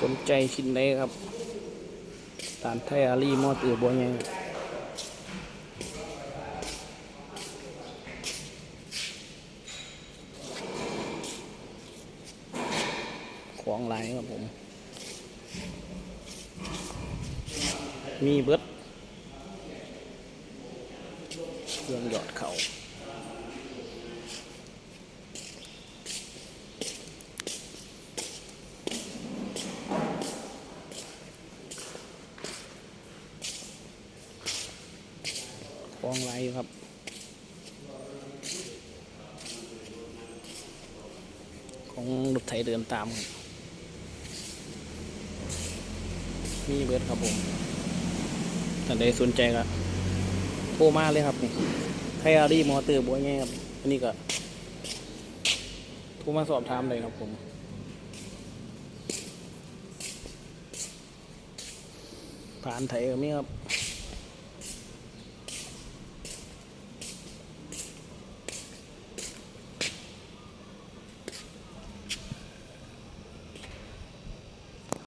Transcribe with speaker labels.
Speaker 1: สนใจชิ้นใดครับตานไทยอารีมอตือบัวใหญ่ของหลายครับผม มีเบิดเครื่องหยอดเข่า องไรครับของรถไถเดินตาม มีเบิร์ดครับผมท่านใดสนใจก็โทรมาเลยครับนี่ไทยอารีมอเตอร์บัวแง่ครับ อันนี้ก็โทรมาสอบถามเลยครับผม ผ่านไทยก็มีครับ